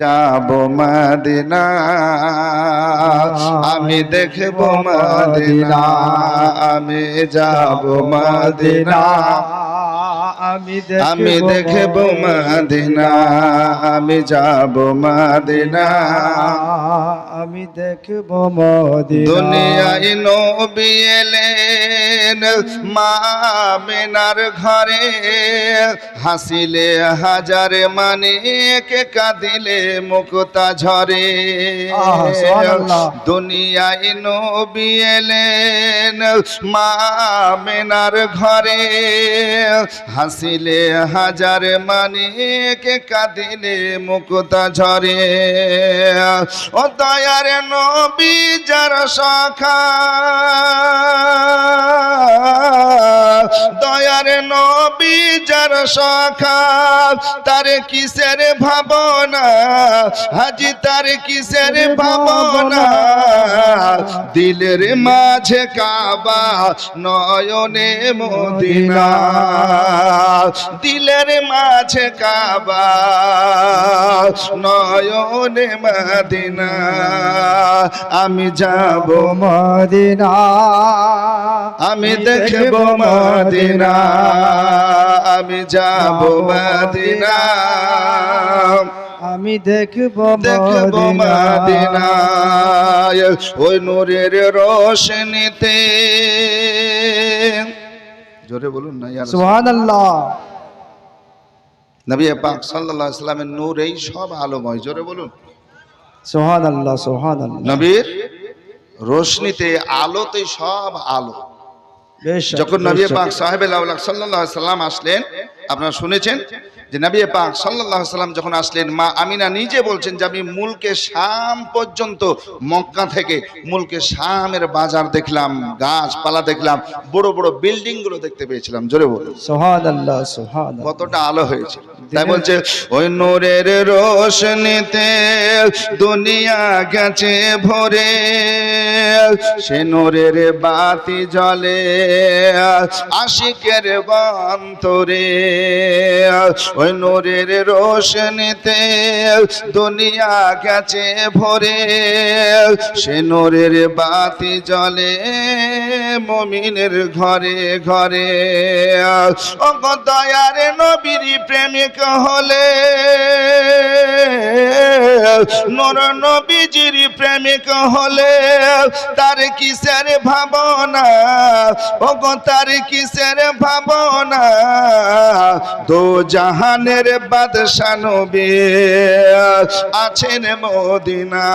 যাব মদিনা। আমি দেখব মদিনা। আমি যাব মদিনা। আমি দেখব মদিনা। আমি যাব মদিনা। আমি দেখব মদিনা। দুনিয়ায় নবী এলেন মা মেনার ঘরে হাসিলে হাজার মানে কে কাঁদিলে মুক্তা ঝরে। দুনিয়ায় নবী এলেন মা মেনার ঘরে হাসিলে হাজার মানে কে কাঁদিলে মুক্তা ঝরে ও দয়ার নবী যার সখা DJ নবী যার সখা তার কিসের ভাবনা? হাজি তার কিসের ভাবনা? দিলের মাঝে কাবা নয়নে মদিনা। দিলের মাঝে কাবা নয়নে মদিনা। আমি যাব মদিনা। আমি দেখব মদিনা। আমি যাব মদিনা। আমি দেখব দেখব মদিনা। মদিনা ওই নূরের রোশনীতে। জোরে বলুন না ইয়ার সুবহানাল্লাহ। নবী পাক সাল্লাল্লাহু আলাইহি সাল্লামের নূর এই সব আলোময় জোরে বলুন। সুবহানাল্লাহ সুবহানাল্লাহ। নবীর রোশনীতে আলোতে সব আলো। যখন নবী পাক সাহেব আলাইহি সাল্লাম আসলেন আপনারা শুনেছেন যে নবী পাক সাল্লাল্লাহু আলাইহি সাল্লাম যখন আসলেন মা আমিনা নিজে বলছেন যে আমি মুলকে শাম পর্যন্ত মক্কা থেকে মুলকে শামের বাজার দেখলাম গাছপালা দেখলাম বড় বড় বিল্ডিংগুলো দেখতে পেয়েছিলাম জোরে বলুন। সুবহানাল্লাহ সুবহানাল্লাহ। কতটা আলো হয়েছে। তাই বলছে ওই নূরের রোশনীতে দুনিয়া গেছে ভরে সে নূরের বাতি জ্বলে আশিকের বন্তরে ওই নূরের রোশনীতে দুনিয়া গেছে ভরে। সে নূরের বাতি জ্বলে মমিনের ঘরে ঘরে। ও দয়ার নবীর প্রেমিক হলে নর নবীজির প্রেমিক হলে তার কিসের ভাবনা? ও তার কিসের ভাবনা? দো জাহানের বাদশা নবী আছেন মদিনা।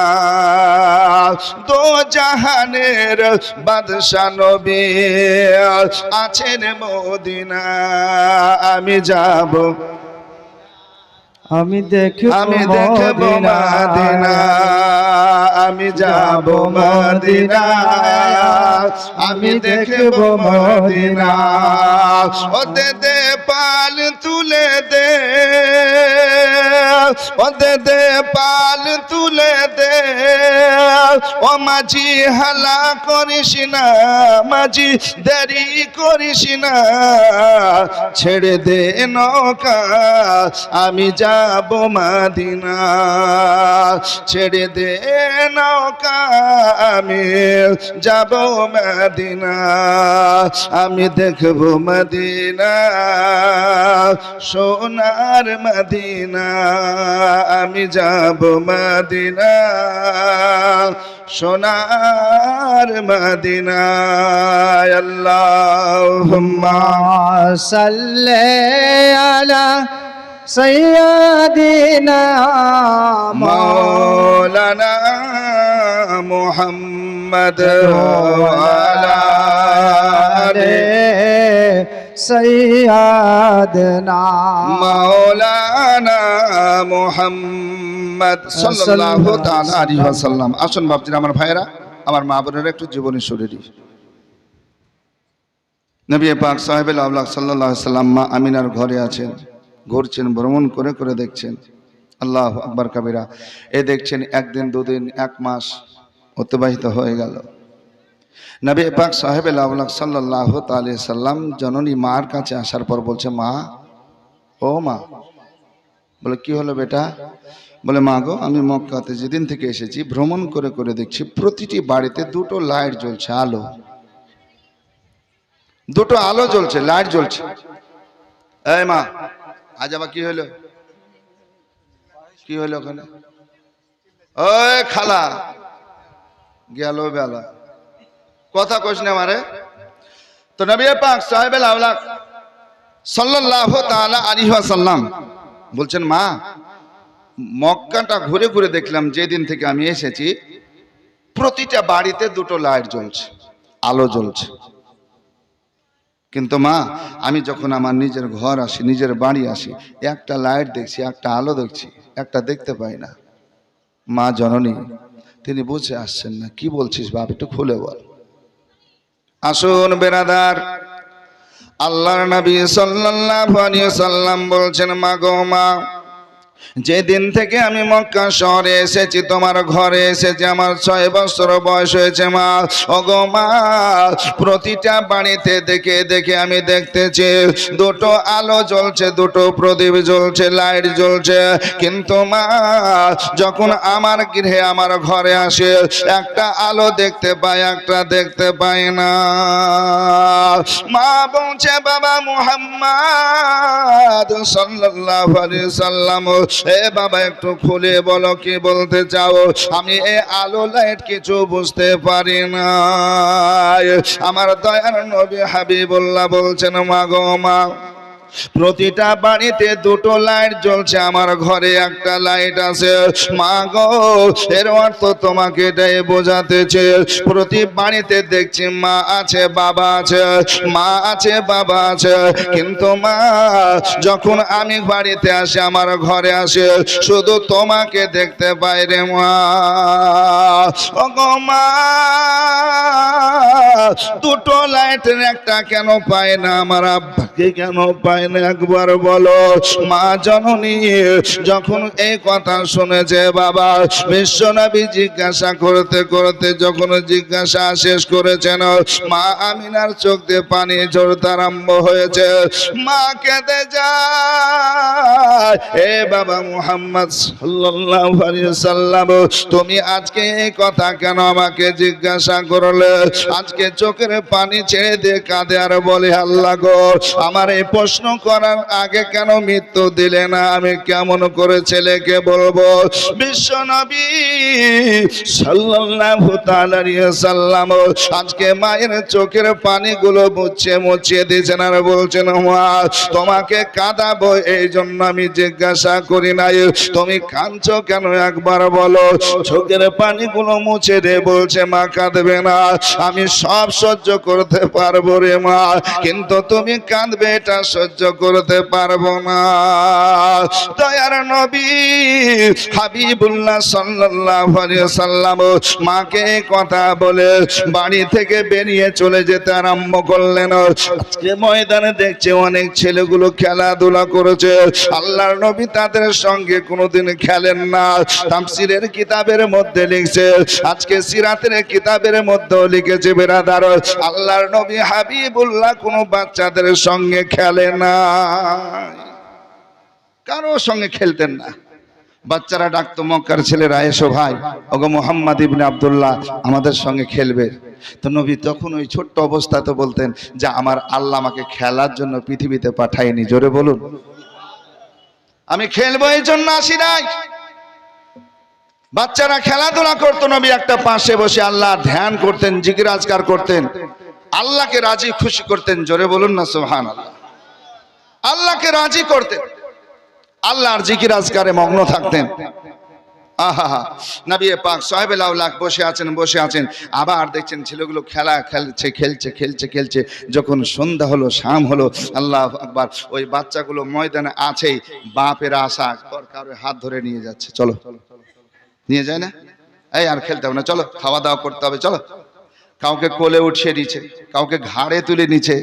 দো জাহানের বাদশা নবী আছেন মদিনা। আমি যাব আমি দেখব আমি দেখব মদিনা। আমি যাব মদিনা। আমি দেখব মদিনা। ও দে দে পাল তুলে দে। ও দে দে পাল তুলে দে। ও মাঝি হালা করিস না মাঝি দেরি করিস না। ছেড়ে দে নৌকা আমি যাব মাদিনা, ছেড়ে দে নৌকা, আমি যাব মাদিনা, আমি দেখব মদিনা, সোনার মদিনা, আমি যাব মদিনা, সোনার মদিনা, আল্লাহুম্মা সাল্লি আলা সাইয়্যিদিনা مولانا محمد وعلى آله সৈয়দনা মাওলানা মুহাম্মদ সাল্লাল্লাহু তাআলা আলাইহি ওয়াসাল্লাম আসুন বাপজিরা আমার ভাইরা আমার মা বোনেরা একটু জীবনী শরীরী নবী পাক সাহেবেল আল্লাহ সাল্লাল্লাহু আলাইহি সাল্লাম মা আমিনার ঘরে আছেন ঘুরছেন, ভ্রমণ করে করে দেখছেন। আল্লাহ আকবার কাবিরা। এ দেখছেন, একদিন, দুদিন, এক মাস অতিবাহিত হয়ে গেল। নবী পাক সাহেব আল্লাহ সাল্লাহ তালি সাল্লাম জননী মার কাছে আসার পর বলছে, মা, ও মা। বলে, কি হলো বেটা? বলে, মা গো, আমি মক্কাতে যেদিন থেকে এসেছি, ভ্রমণ করে করে দেখছি, প্রতিটি বাড়িতে দুটো লাইট জ্বলছে, আলো। দুটো আলো জ্বলছে, লাইট জ্বলছে। এই মা আজ আবার কি হলো? কি হলো ওখানে? ওই খালা, গেল বেলা। কথা কোশ নে মারে তো নবী পাক সাহেব আউলাক সাল্লাল্লাহু তাআলা আলাইহি ওয়াসাল্লাম বলছেন, মা, মক্কাটা ঘুরে ঘুরে দেখলাম, যেদিন থেকে আমি এসেছি, প্রতিটা বাড়িতে দুটো লাইট জ্বলছে, আলো জ্বলছে। কিন্তু মা, আমি যখন আমার নিজের ঘর আসি, নিজের বাড়ি আসি, একটা লাইট দেখছি, একটা আলো দেখছি, একটা দেখতে পাই না। মা জননী, তিনি বুঝে আসছেন না, কি বলছিস বাপ, একটু খুলে বল। আসুন বেরাদার আল্লাহর নবী সাল্লাল্লাহু আলাইহি সাল্লাম বলছেন, মা গো মা যেদিন থেকে আমি মক্কা শহরে এসেছি, তোমার ঘরে এসেছি, আমার ছয় বছর বয়স হয়েছে মা। ওগো মা, প্রতিটা বাড়িতে দেখে দেখে আমি দেখতেছি, দুটো আলো জ্বলছে, দুটো প্রদীপ জ্বলছে, লাইট জ্বলছে। কিন্তু মা, যখন আমার গৃহে আমার ঘরে আসে, একটা আলো দেখতে পাই, একটা দেখতে পাই না। মা বলছে, বাবা মুহাম্মদ সাল্লাল্লাহু আলাইহি সাল্লাম এ বাবা, একটু খুলে বলো, কি বলতে চাও? আমি এ আলো লাইট কিছু বুঝতে পারি না আমার দয়ার নবী হাবিবুল্লাহ বলছেন, মা গো মা প্রতিটা বাড়িতে দুটো লাইট জ্বলছে, আমার ঘরে একটা লাইট আছে। মা গো, এর অর্থ তোমাকে এটাই বোঝাতেছে প্রতি বাড়িতে দেখছি মা আছে, বাবা আছে। মা আছে, বাবা আছে। কিন্তু মা, যখন আমি বাড়িতে আসি, আমার ঘরে আসে, শুধু তোমাকে দেখতে পাই রে মা। ও মা, দুটো লাইটের একটা কেন পায় না? আমার আব্বাকে কেন পায় না একবার বলো, মা জননী, যখন এই কথা শুনেছে বাবা, বিশ্বনবী জিজ্ঞাসা করতে করতে যখন জিজ্ঞাসা শেষ করেছেন, মা আমিনার চোখ দিয়ে পানি ঝরতে আরম্ভ হয়েছে। মা কেঁদে যায়। এ বাবা মুহাম্মদ সাল্লাল্লাহু সাল্লাম, তুমি আজকে এই কথা কেন আমাকে জিজ্ঞাসা করলে? আজকে চোখের পানি ছেড়ে দিয়ে কাঁদে আর বলে, আল্লাহ গো, আমার এই প্রশ্ন করার আগে কেন মৃত্যু দিলে না? আমি কেমন করে ছেলেকে বলব? বিশ্ব নবী সাল্লাম আজকে মায়ের চোখের পানিগুলো মুছে মুছে দিয়েছেন আর বলছেন তোমাকে কাঁদাবো এই জন্য আমি জিজ্ঞাসা করি নাই। তুমি কাঁদছো কেন একবার বলো? চোখের পানিগুলো মুছে দে বলছে, মা, কাঁদবে না। আমি সব সহ্য করতে পারব রে মা, কিন্তু তুমি কাঁদবে, এটা সহ্য করতে পারব না। দয়ার নবী হাবিবুল্লাহ সাল্লাম মাকে কথা বলে বাড়ি থেকে বেরিয়ে চলে যেতে আরম্ভ করলেন। আজকে ময়দানে দেখছে অনেক ছেলেগুলো খেলাধুলা করেছে। আল্লাহর নবী তাদের সঙ্গে কোনোদিন খেলেন না। তামসিরের কিতাবের মধ্যে লিখছে, আজকে সিরাতের কিতাবের মধ্যেও লিখেছে বেরাদার, আল্লাহর নবী হাবিবুল্লাহ কোনো বাচ্চাদের সঙ্গে খেলে না কারোর সঙ্গে খেলতেন না। বাচ্চারা ডাকতো, মক্কার ছেলেরা, এসো ভাই, ওগো মোহাম্মদ ইবনে আবদুল্লাহ, আমাদের সঙ্গে খেলবে। তো নবী তখন ওই ছোট্ট অবস্থাতে বলতেন যে, আমার আল্লাহ আমাকে খেলার জন্য পৃথিবীতে পাঠায়নি। জোরে বলুন। আমি খেলব, এই জন্য আসি নাই। বাচ্চারা খেলাধুলা করতো, নবী একটা পাশে বসে আল্লাহ ধ্যান করতেন জিজ্ঞাসকার করতেন। আল্লাহকে রাজি, খুশি করতেন। জোরে বলুন না সোহান আল্লাহ আল্লাহকে রাজি করতেন। আল্লাহর জিকির আজকারে মগ্ন থাকতেন। আহা নবী পাক সাহেব লাখ বসে আছেন বসে আছেন। আবার দেখছেন ছেলেগুলো খেলা খেলছে খেলছে খেলছে খেলছে। যখন সন্ধ্যা হলো, শাম হলো, আল্লাহ আকবার, ওই বাচ্চাগুলো ময়দানে আছেই বাপের আশা কারও হাত ধরে নিয়ে যাচ্ছে। চলো। নিয়ে যায় না? এই আর খেলতে হবে না। চলো খাওয়া দাওয়া করতে হবে। চলো। কাউকে কোলে উঠিয়ে নিচ্ছে, কাউকে ঘাড়ে তুলে নিচ্ছে।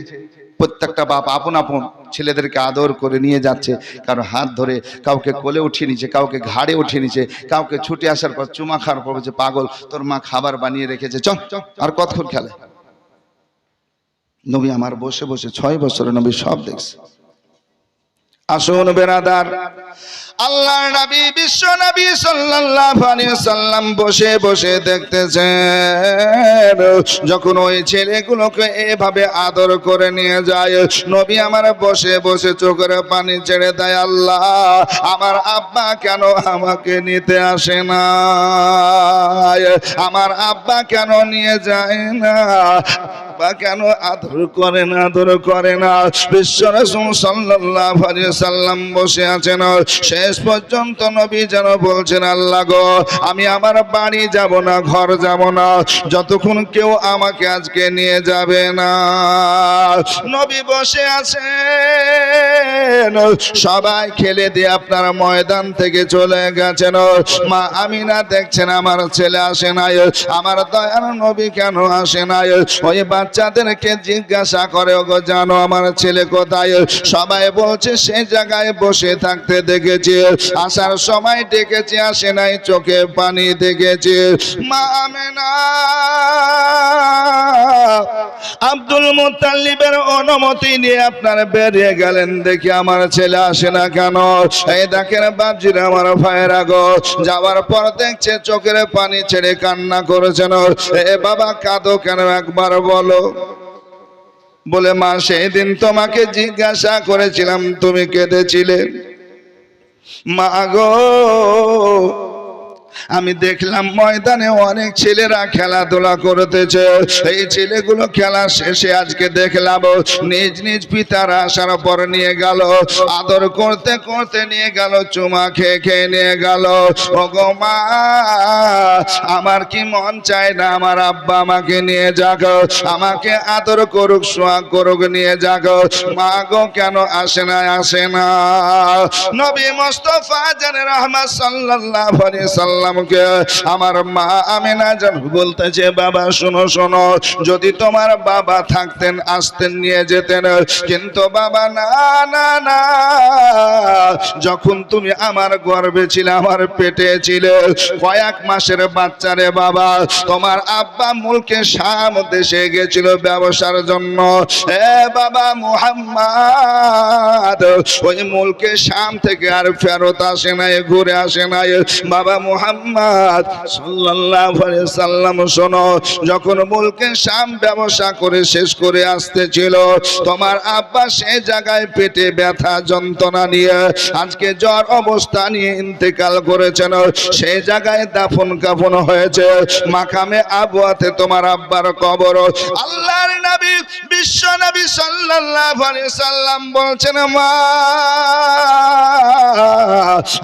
প্রত্যেকটা বাপ আপন আপন। ছেলেদেরকে আদর করে নিয়ে যাচ্ছে, কারও হাত ধরে কাউকে কোলে উঠিয়ে নিচ্ছে, কাউকে ঘাড়ে উঠিয়ে নিচ্ছে, কাউকে ছুটে আসার পর চুমা খাওয়ার পর বলছে, পাগল, তোর মা খাবার বানিয়ে রেখেছে চ আর কতক্ষণ খেলে? নবী আমার বসে বসে ছয় বছরে নবী সব দেখছে। আসুন বেরাদার আল্লাহর নবী, বিশ্ব নবী সাল্লাল্লাহু সাল্লাম বসে বসে দেখতেছেন। যখন ওই ছেলেগুলোকে এভাবে আদর করে নিয়ে যায়, নবী আমার বসে বসে চোখের পানি ছেড়ে দেয়, আল্লাহ, আমার আব্বা কেন আমাকে নিতে আসে না আমার আব্বা কেন নিয়ে যায় না? আব্বা কেন আদর করে না, আদর করে না? বিশ্ব রসুল আলাইহি সাল্লাম বসে আছেন, শেষ পর্যন্ত নবী যেন বলছেন, আল্লাহ গো, আমি আমার বাড়ি যাব না, ঘর যাব না, যতক্ষণ কেউ আমাকে আজকে নিয়ে যাবে না। নবী বসে আছেন সবাই খেলে দিয়ে আপনার ময়দান থেকে চলে গেছেন। মা আমিনা দেখছেন, আমার ছেলে আসে নাই। আমার দয়ার নবী কেন আসে নাই? ওই বাচ্চাদেরকে জিজ্ঞাসা করে, ওগো, জানো আমার ছেলে কোথায়? সবাই বলছে সেই জায়গায় বসে থাকতে দেখেছি। আসার সময় ডেকেছি, আসে নাই, চোখে পানি দেখেছি। মা আমেনা, আব্দুল মুতাল্লিবের অনুমতি নিয়ে আপনার বেরিয়ে গেলেন দেখি আমার ছেলে আসে না কেন? এই দেখেন বাপজির আমার ভাইয়ের আগো যাওয়ার পর দেখছে চোখের পানি ছেড়ে কান্না করেছেন এ বাবা কাঁদো কেন একবার বলো? বলে, মা সেই দিন তোমাকে জিজ্ঞাসা করেছিলাম, তুমি কেঁদেছিলে? মা গো আমি দেখলাম ময়দানে অনেক ছেলেরা খেলাধুলা করতেছে। এই ছেলেগুলো খেলা শেষে আজকে দেখলাম নিজ নিজ পিতারা আসার পর নিয়ে গেল, আদর করতে করতে নিয়ে গেল, চুমা খেয়ে খেয়ে নিয়ে গেল। ও মা, আমার কি মন চায় না? আমার আব্বা আমাকে নিয়ে যাক, আমাকে আদর করুক সোয়াগ করুক, নিয়ে যাক। মা গো, কেন আসে না? আসে না। নবী মোস্তফা জান রহমত সাল্লাল্লাহু আলাইহি সাল্লামকে আমার মা আমিনা জান বলতেছে, বাবা, শোনো শোনো, যদি তোমার বাবা থাকতেন, আসতেন, নিয়ে যেতেন, কিন্তু বাবা, না না না, যখন তুমি আমার গর্বে ছিলে, আমার পেটে ছিলে, কয়েক মাসের বাচ্চারে বাবা, তোমার আব্বা মুলকে শাম দেশে গেছিল ব্যবসার জন্য। এ বাবা মুহাম্মদ, ওই মুলকে শাম থেকে আর ফেরত আসে নাই, ঘুরে আসে নাই। বাবা মুহাম্মদ সাল্লাল্লাহু আলাইহি সাল্লাম, শোনো, যখন মুলকে শাম ব্যবসা করে শেষ করে আসতেছিল, তোমার আব্বা সে জায়গায় পেটে ব্যথা, যন্ত্রণা নিয়ে আজকে জ্বর অবস্থা নিয়ে ইন্তেকাল করেছেন। সেই জায়গায় দাফন কাফন হয়েছে। মাকামে আবুয়াতে তোমার আব্বার কবর। আল্লাহর নবী বিশ্ব নবী সাল্লাল্লাহু আলাইহি সাল্লাম বলছেন, মা,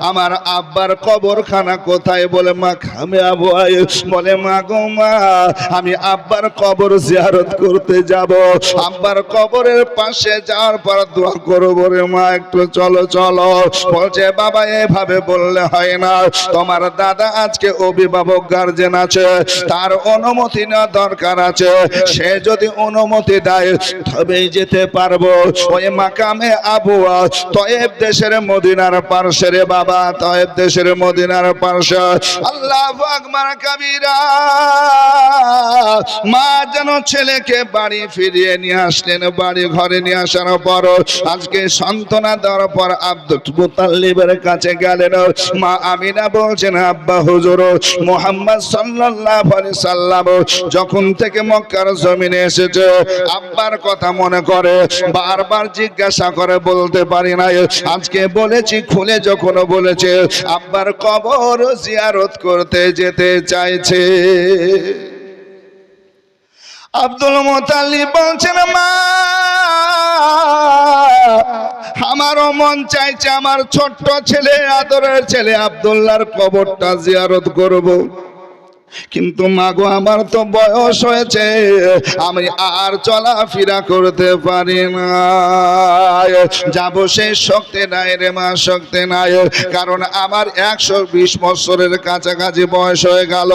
আমার আব্বার কবরখানা কোথায়? বলে, মা, খামে আবুয়ায় বলে, মা গো, মা, আমি আব্বার কবর জিয়ারত করতে যাব। আব্বার কবরের পাশে যাওয়ার পর দোয়া করব রে মা, একটু চলো চলো। বলছে, বাবা, এভাবে বললে হয় না। তোমার দাদা আজকে অভিভাবক গার্জেন আছে। তার অনুমতি নেওয়া দরকার আছে। সে যদি অনুমতি দেয় তবেই যেতে পারব। ওই মাকামে আবুয়া তয়েব দেশের মদিনার পার্শ্বে রে বাবা, তয়েব দেশের মদিনার পার্শ্বে। আল্লাহ আকবার কাবিরা। মা যেন ছেলেকে বাড়ি ফিরিয়ে নিয়ে আসলেন, বাড়ি ঘরে নিয়ে আসার পর। আজকে সান্ত্বনা দেওয়ার পর আব্দুল মুতাল্লিবের কাছে গেলেন। মা আমিনা বলছেন, আব্বা হুজুর, মোহাম্মদ সাল্লাল্লাহু আলাইহি সাল্লাম যখন থেকে মক্কার জমিনে এসেছে আব্বার কথা মনে করে, বারবার জিজ্ঞাসা করে বলতে পারি না আজকে বলেছি, খুলে যখন বলেছে, আব্বার কবর জিয়ারত করতে যেতে চাইছে আব্দুল মোতালিব বলছেন, মা, আমারও মন চাইছে আমার ছোট্ট ছেলে, আদরের ছেলে আব্দুল্লাহর কবরটা জিয়ারত করব। কিন্তু মাগো, আমার তো বয়স হয়েছে। আমি আর চলাফেরা করতে পারি না। যাব সেই শক্তি নাই রে মা, শক্তি নাই। কারণ আমার একশো বিশ বছরের কাছাকাছি বয়স হয়ে গেল।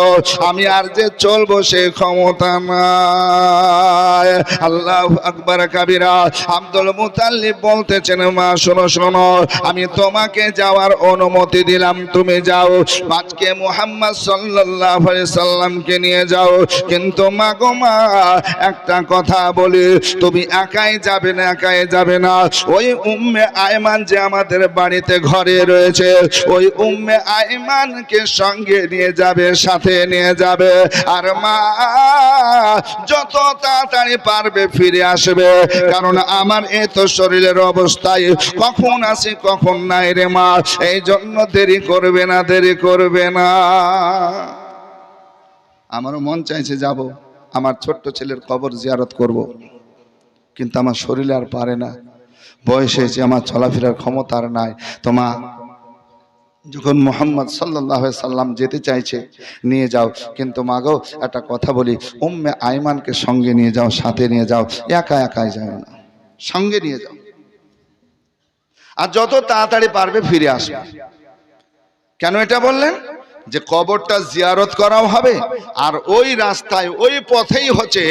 আমি আর যে চলবো সে ক্ষমতা নাই। আল্লাহ আকবর কাবিরা। আব্দুল মুতাল্লিব বলতেছেন, মা, শোনো শোনো, আমি তোমাকে যাওয়ার অনুমতি দিলাম, তুমি যাও। আজকে মুহাম্মদ আলাইহি সাল্লামকে নিয়ে যাও। কিন্তু মা গো মা, একটা কথা বলি, তুমি একাই যাবে না, একাই যাবে না। ওই উম্মে আয়মান যে আমাদের বাড়িতে ঘরে রয়েছে, ওই উম্মে আয়মানকে সঙ্গে নিয়ে যাবে, সাথে নিয়ে যাবে। আর মা, যত তাড়াতাড়ি পারবে ফিরে আসবে। কারণ আমার এ তো শরীরের অবস্থায় কখন আসি, কখন নাই রে মা। এই জন্য দেরি করবে না, দেরি করবে না। আমারও মন চাইছে যাব, আমার ছোট্ট ছেলের কবর জিয়ারত করব। কিন্তু আমার শরীরে আর পারে না। বয়স হয়েছে, আমার চলাফেরার ক্ষমতা আর নাই। তোমা যখন মোহাম্মদ সাল্লাহ সাল্লাম যেতে চাইছে, নিয়ে যাও। কিন্তু মাগো একটা কথা বলি, উম্মে আইমানকে সঙ্গে নিয়ে যাও, সাথে নিয়ে যাও। একা একাই যায় না। সঙ্গে নিয়ে যাও। আর যত তাড়াতাড়ি পারবে ফিরে আসবে। কেন এটা বললেন? যে কবরটা জিয়ারত করাও হবে, আর ওই রাস্তায় ওই পথেই হচ্ছে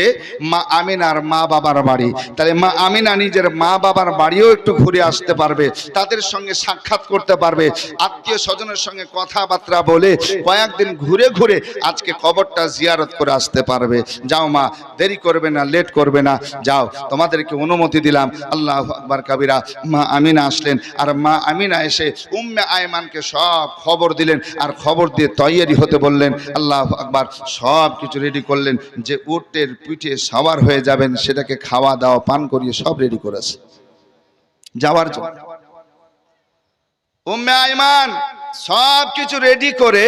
মা আমিনার মা বাবার বাড়ি। তাহলে মা আমিনা নিজের মা বাবার বাড়িও একটু ঘুরে আসতে পারবে, তাদের সঙ্গে সাক্ষাৎ করতে পারবে, আত্মীয় স্বজনের সঙ্গে কথাবার্তা বলে কয়েকদিন ঘুরে ঘুরে আজকে কবরটা জিয়ারত করে আসতে পারবে। যাও মা, দেরি করবে না, লেট করবে না, যাও, তোমাদেরকে অনুমতি দিলাম। আল্লাহ আকবার কাবিরা, মা আমিনা আসলেন, আর মা আমিনা এসে উম্মে আয়মানকে সব খবর দিলেন, আর খবর দিয়ে তৈয়ারি হতে বললেন, আল্লাহ আকবার, সব কিছু রেডি করলেন, যে উটের পিঠে সাওয়ার হয়ে যাবেন, সেটাকে খাওয়া দাওয়া, পান করিয়ে সব রেডি করেছে। যাওয়ার জন্য। উম্মে আয়মান সব কিছু রেডি করে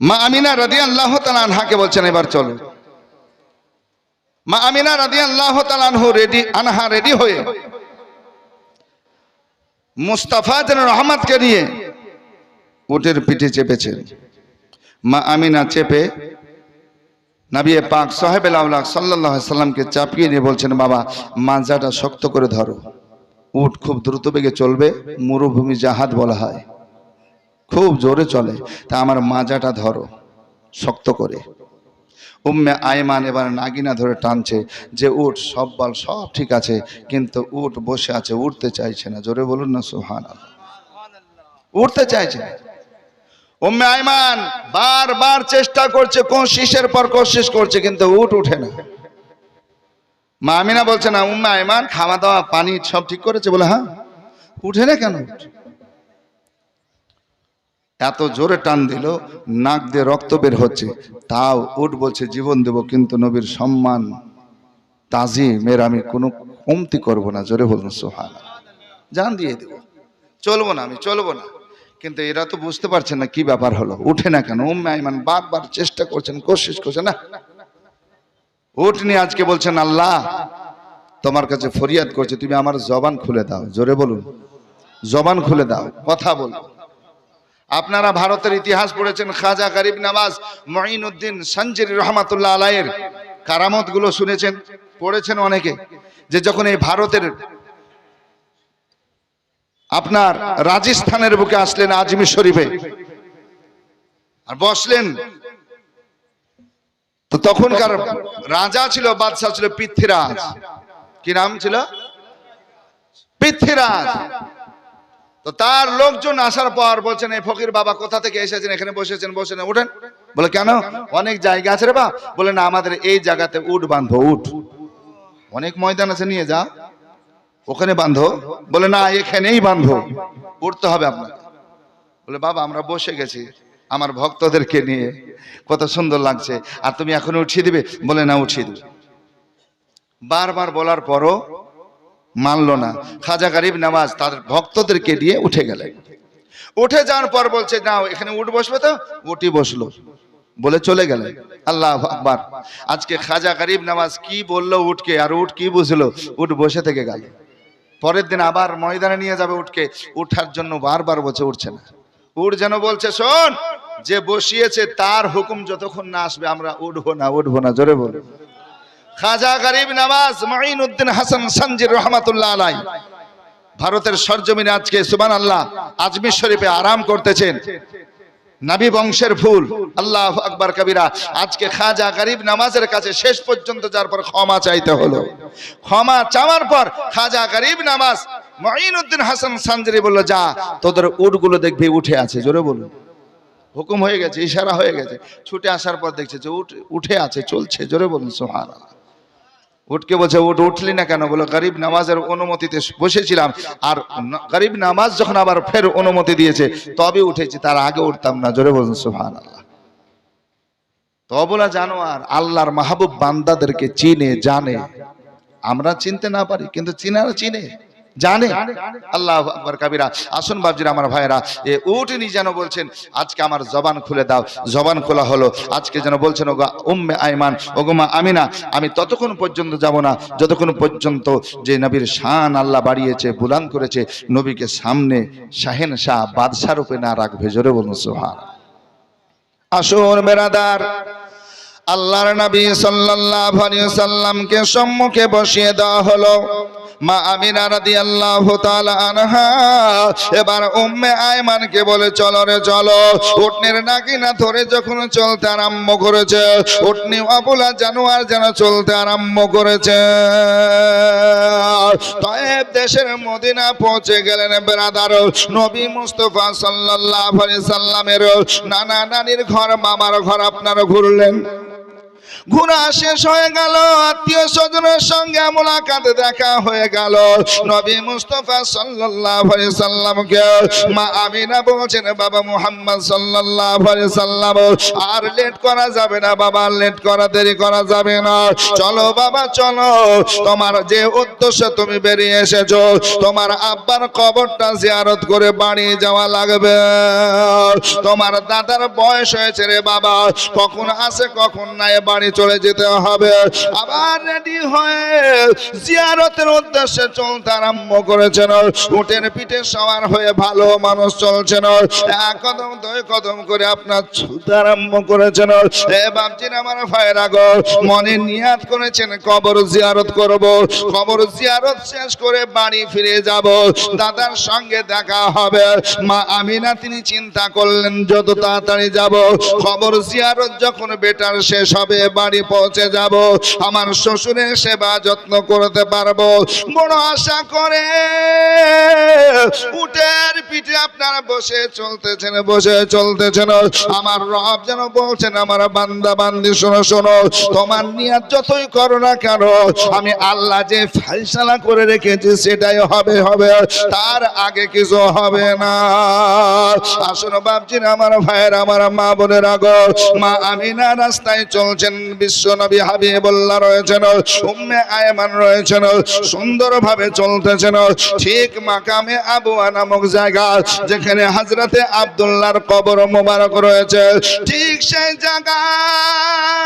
মা আমিনা রাদি আল্লাহ আনহাকে বলছেন, এবার চলো। মা আমিনা রাদি আল্লাহ আনহু রেডি আনহা রেডি হয়ে মুস্তাফা যেন রহমতকে নিয়ে উটের পিঠে চেপেছেন। মা আমিনা চেপে নাবিয়ে পাক সাহেব আল্লাহ সাল্লাহ সাল্লামকে চাপিয়ে নিয়ে বলছেন, বাবা, মাজাটা শক্ত করে ধরো। উট খুব দ্রুত বেগে চলবে, মরুভূমি জাহাজ বলা হয়। খুব জোরে চলে, তা আমার মাজাটা ধরো, শক্ত করে। উম্মে আয়মান এবার নাগিনা ধরে টানছে যে, উট, সব বল সব ঠিক আছে, কিন্তু উট বসে আছে উঠতে চাইছে না। জোরে বলুন না সুহান উঠতে চাইছে না। উম্মে আয়মান বারবার চেষ্টা করছে কোশিসের পর কোশিস করছে, কিন্তু উট উঠে না। মা আমিনা বলছে, না, উম্মে আয়মান খাওয়া দাওয়া, পানি সব ঠিক করেছে? বলে হ্যাঁ উঠে না কেন? এত জোরে টান দিল, নাক দিয়ে রক্ত বের হচ্ছে, তাও উঠ বলছে, জীবন দেব, কিন্তু নবীর সম্মান তাজিমের আমি কোনো কমতি করব না। জোরে বলুন সোহান জান দিয়ে দেব। চলবো না আমি, চলবো না। কিন্তু এরা তো বুঝতে পারছেন না কি ব্যাপার হলো। উঠে না কেন? উম্মে আইমান বারবার চেষ্টা করছেন কোশিস করছেন, না। উঠ নিয়ে আজকে বলছেন, আল্লাহ, তোমার কাছে ফরিয়াদ করছে, তুমি আমার জবান খুলে দাও। জোরে বলুন। জবান খুলে দাও, কথা বলব আপনারা ভারতের ইতিহাস পড়েছেন, খাজা গরিব নামাজ, মঈনুদ্দিন সঞ্জির রহমাতুল্লাহ আলাইয়ের কারামতগুলো শুনেছেন, পড়েছেন অনেকে, যে যখন এই ভারতের আপনার রাজস্থানের বুকে আসলেন আজমির শরীফে। আর বসলেন। তো তখনকার রাজা ছিল, বাদশাহ ছিল পৃথ্বীরাজ। কি নাম ছিল? পৃথ্বীরাজ। তো তার লোকজন আসার পর বলছেন, এই ফকির বাবা কোথা থেকে এসেছেন? এখানে বসেছেন, বসেন, উঠেন। বলে, কেন? অনেক জায়গা আছে রে বা বলে, না, আমাদের এই জায়গাতে উঠ বাঁধো উঠ অনেক ময়দান আছে, নিয়ে যা ওখানে বাঁধো। বলে, না, এখানেই বাঁধো। উঠতে হবে আপনাকে। বলে, বাবা, আমরা বসে গেছি আমার ভক্তদেরকে নিয়ে। কত সুন্দর লাগছে। আর তুমি এখন উঠিয়ে দিবে? বলে, না, উঠিয়ে দিবে। বারবার বলার পরও মানলো না। খাজা গরিব নামাজ তার ভক্তদেরকে দিয়ে উঠে গেলেন। উঠে যাওয়ার পর বলছে নাও এখানে উঠ বসবে তো? উঠি বসল। বলে, চলে গেলে আল্লাহ আজকে খাজা গরিব নামাজ কি বলল উঠকে, আর উঠ কি বুঝলো? উঠ বসে থেকে গেল। পরের দিন আবার ময়দানে নিয়ে যাবে উঠকে। উঠার জন্য বারবার বলছে, উঠছে না। উঠ যেন বলছে, শোন, যে বসিয়েছে তার হুকুম যতক্ষণ না আসবে, আমরা উঠবো না উঠবো না, জোরে বলব খাজা গরিব নামাজ মঈন উদ্দিন হাসান সঞ্জির রহমাতুল্লাহ আলাই ভারতের সরজমিনে আজকে সুবান আল্লাহ আজমির শরীফে আরাম করতেছেন। নাবি বংশের ফুল আল্লাহ আকবার কবিরা। আজকে খাজা গরিব নামাজের কাছে শেষ পর্যন্ত যার পর ক্ষমা চাইতে হলো। ক্ষমা চাওয়ার পর খাজা গরিব নামাজ মঈন উদ্দিন হাসান সঞ্জরি বলল, যা, তোদের উটগুলো দেখবি, উঠে আছে। জোরে বলুন। হুকুম হয়ে গেছে, ইশারা হয়ে গেছে। ছুটে আসার পর দেখছে যে উঠ উঠে আছে, চলছে। জোরে বলুন সোহান উঠকে বলছে, উঠ, উঠলি না কেন? বলো, গরিব নামাজের অনুমতিতে বসেছিলাম। আর গরিব নামাজ যখন আবার ফের অনুমতি দিয়েছে তবে উঠেছি। তার আগে উঠতাম না। জোরে বলুন সুহান আল্লাহ তবলা জানোয়ার, আল্লাহর মাহবুব বান্দাদেরকে চিনে, জানে। আমরা চিনতে না পারি, কিন্তু চিনারা চিনে। জানে? আল্লাহ আকবর কাবিরা। আসুন বাবজির আমার ভাইরা এ উঠেনি যেন বলছেন আজকে আমার জবান খুলে দাও। জবান খোলা হলো। আজকে যেন বলছেন ওগা উম্মে আইমান ওগুমা আমিনা আমি ততক্ষণ পর্যন্ত যাব না। যতক্ষণ পর্যন্ত যে নবীর শান আল্লাহ বাড়িয়েছে বুলান করেছে নবীকে সামনে শাহেন শাহ বাদশাহ রূপে না রাখবে। জোরে বলুন সোহান আসুন বেরাদার আল্লাহর নবী সাল্লাল্লাহু আলাইহি সাল্লামকে সম্মুখে বসিয়ে দেওয়া হলো। মা আমিনা রাদিয়াল্লাহু তাআলা আনহা। এবার উম্মে আয়মানকে বলে, চলো রে, চলো। উটনির নাকিনা ধরে যখন চলতে আরম্ভ করেছে উটনি অবলা জানোয়ার যেন চলতে আরম্ভ করেছে। তয়েব দেশের মদিনা পৌঁছে গেলেন বেরাদার নবী মুস্তফা সাল্লাল্লাহু আলাইহি সাল্লামের। নানা নানির ঘর, মামার ঘর আপনারা ঘুরলেন। ঘোরা শেষ হয়ে গেল, আত্মীয় স্বজনের সঙ্গে মোলাকাত দেখা হয়ে গেল। নবী মুস্তফা সাল্লাল্লাহু সাল্লামকে, মা আমিনা বলছেন, বাবা মুহাম্মদ আলাইহি সাল্লাম, আর লেট করা যাবে না বাবা লেট করা দেরি করা যাবে না। চলো বাবা, চলো। তোমার যে উদ্দেশ্য তুমি বেরিয়ে এসেছ, তোমার আব্বার কবরটা জিয়ারত করে বাড়ি যাওয়া লাগবে। তোমার দাদার বয়স হয়েছে রে বাবা, কখন আসে কখন নাই, বাড়ি চলে যেতে হবে। আবার রেডি হয়ে জিয়ারতের উদ্দেশ্যে চলতে আরম্ভ করেছেন। উটের পিঠে সবার হয়ে ভালো মানুষ চলছেন। এক কদম, দুই কদম করে আপনার ছুতে আরম্ভ করেছেন। এ বাপজির আমার ভাইরা গো মনে নিয়াত করেছেন, কবর জিয়ারত করব। কবর জিয়ারত শেষ করে বাড়ি ফিরে যাব। দাদার সঙ্গে দেখা হবে। মা আমিনা, তিনি চিন্তা করলেন, যত তাড়াতাড়ি যাব। খবর জিয়ারত যখন বেটার শেষ হবে বাড়ি পৌঁছে যাব। আমার শ্বশুরের সেবা যত্ন করতে পারব। বড় আশা করে উটের পিঠে আপনারা বসে চলতেছেন বসে চলতেছেন। আমার রব যেন বলছেন, আমার বান্দা বান্দি, শোনো শোনো, তোমার নিয়াত যতই করো না কেন, আমি আল্লাহ যে ফাইসালা করে রেখেছি, সেটাই হবে হবে। তার আগে কিছু হবে না। আসুন বাপজির আমার ভাইয়ের, আমার মা বোনের আগো মা আমিনা রাস্তায় চলছেন। বিশ্ব নবী হাবিবুল্লাহ রয়েছেন, উম্মে আয়মান রয়েছেন, সুন্দরভাবে চলতেছেন, ঠিক মাকামে আবুয়া নামক জায়গা যেখানে হাজরাতে আব্দুল্লাহর কবর মোবারক রয়েছে। ঠিক সেই জায়গায়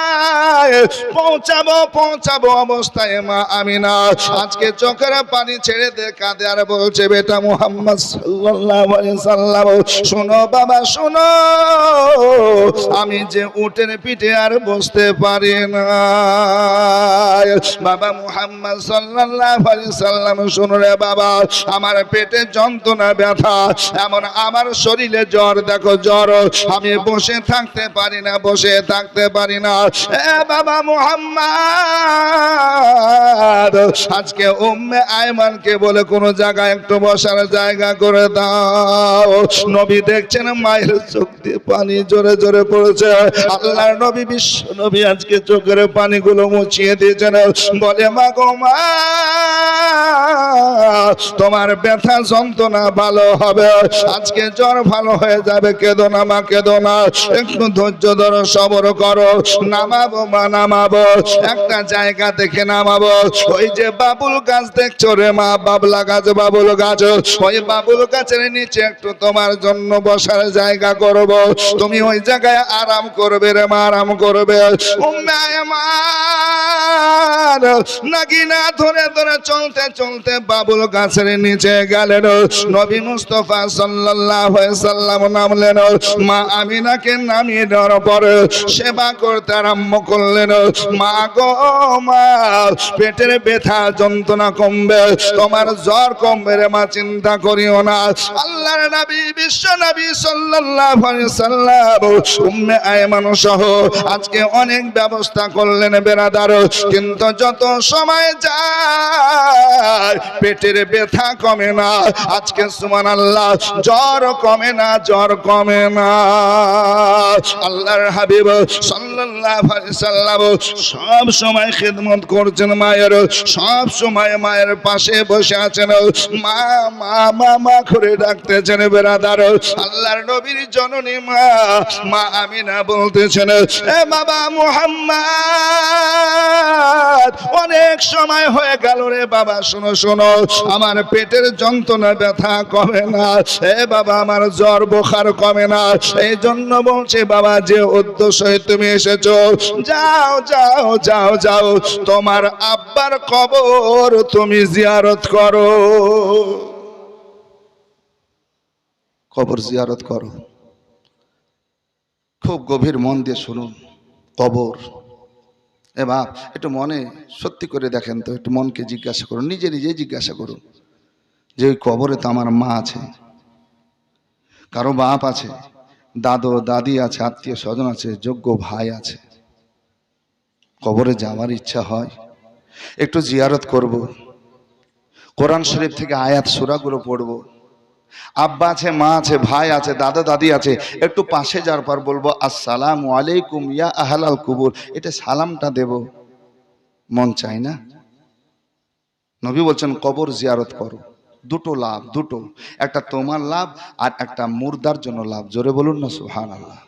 পৌঁছাবো পৌঁছাবো অবস্থায় মা আমিনা। আজকে চোখের পানি ছেড়ে দে, কাঁদে আর বলছে, বেটা মুহাম্মদ সাল্লাম, শোনো বাবা, শোনো। আমি যে উটের পিঠে আর বসতে পারি না বাবা মুহাম্মদ সাল্লাল্লাহু আলাইহি সাল্লাম শোনো রে বাবা, আমার পেটে যন্ত্রণা, ব্যথা, এমন আমার শরীরে জ্বর, দেখো জ্বর, আমি বসে থাকতে পারি না, বসে থাকতে পারি না। এ বাবা মুহাম্মদ, আজকে উম্মে আয়মানকে বলে কোন জায়গায় একটু বসার জায়গা করে দাও। নবী দেখছেন মায়ের চোখ দিয়ে পানি জোরে জোরে পড়েছে। আল্লাহর নবী বিশ্ব নবী আজকে চোখের পানিগুলো মুছিয়ে দিয়েছেন। বলে, মা গো মা, তোমার ব্যথা যন্ত্রণা ভালো হবে। আজকে জ্বর ভালো হয়ে যাবে। কেঁদো না মা, কেঁদো না। একটু ধৈর্য ধরো, সবর করো। নামাবো মা, নামাবো। একটা জায়গা দেখে নামাবো। ওই যে বাবুল গাছ দেখছ রে মা, বাবলা গাছ, বাবুল গাছ। ওই বাবুল গাছের নিচে একটু তোমার জন্য বসার জায়গা করব। তুমি ওই জায়গায় আরাম করবে রে মা, আরাম করবে। উম্মে আমার নাকি না ধরে ধরে চলতে চলতে বাবুল গাছের নিচে গেলেন। নবী মুস্তফা সাল্লাল্লাহু আলাইহি সাল্লাম নামলেন। মা আমিনাকে নামিয়ে দেওয়ার পরে সেবা করতে আরম্ভ করলেন। মা গো, মা, পেটের ব্যথা, যন্ত্রণা কমবে, তোমার জ্বর কমবে রে, মা, চিন্তা করিও না। আল্লাহর নবী, বিশ্ব নবী সাল্লাল্লাহু আলাইহি সাল্লাম, উম্মে আয়মান সহ আজকে অনেক ব্যবস্থা করলেন বেরাদার কিন্তু যত সময় যায়, পেটের ব্যথা কমে না। আজকে সুমান আল্লাহ জ্বর কমে না, জ্বর কমে না। আল্লাহর হাবিব সাল্লাম সব সময় খেদমত করছেন মায়ের। সব সময় মায়ের পাশে বসে আছেন। মা মা মা মা করে ডাকতেছেন বেড়াদার আল্লাহর নবীর জননী মা মা আমিনা বলতেছেন, এ বাবা মুহাম্মদ অনেক সময় হয়ে গেল রে বাবা, শোনো শোনো, আমার পেটের যন্ত্রণা ব্যথা কমে না, এ বাবা, আমার জ্বর বোখার কমে না এই জন্য বলছে বাবা, যে উদ্দেশ্যে তুমি এসেছ, যাও যাও যাও যাও, তোমার আব্বার কবর তুমি জিয়ারত করো। কবর জিয়ারত করো। খুব গভীর মন দিয়ে শুনুন। কবর এ বাপ, একটু মনে সত্যি করে দেখেন তো, একটু মনকে জিজ্ঞাসা করুন, নিজে নিজেই জিজ্ঞাসা করুন যে ওই কবরে তো আমার মা আছে, কারও বাপ আছে, দাদু, দাদি আছে, আত্মীয় স্বজন আছে, যোগ্য ভাই আছে। কবরে যাওয়ার ইচ্ছা হয়, একটু জিয়ারত করব, কোরআন শরীফ থেকে আয়াত সুরাগুলো পড়ব। আব্বা আছে, মা আছে, ভাই আছে, দাদা, দাদি আছে, একটু পাশে যাওয়ার পর বলব, আসসালাম আলাইকুম ইয়া আহলাল কুবুর। এটা সালামটা দেব। মন চাই না? নবী বলছেন, কবর জিয়ারত করো। দুটো লাভ, দুটো। একটা তোমার লাভ আর একটা মুর্দার জন্য লাভ। জোরে বলুন না সুহান আল্লাহ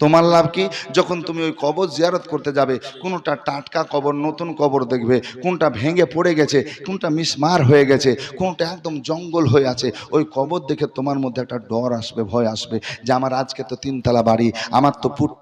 তোমার লাভ কি? যখন তুমি ওই কবর জিয়ারত করতে যাবে, কোনোটা টাটকা কবর, নতুন কবর দেখবে, কোনটা ভেঙে পড়ে গেছে, কোনটা মিসমার হয়ে গেছে, কোনটা একদম জঙ্গল হয়ে আছে, ওই কবর দেখে তোমার মধ্যে একটা ডর আসবে, ভয় আসবে যে আমার আজকে তো তিনতলা বাড়ি, আমার তো পুট্টি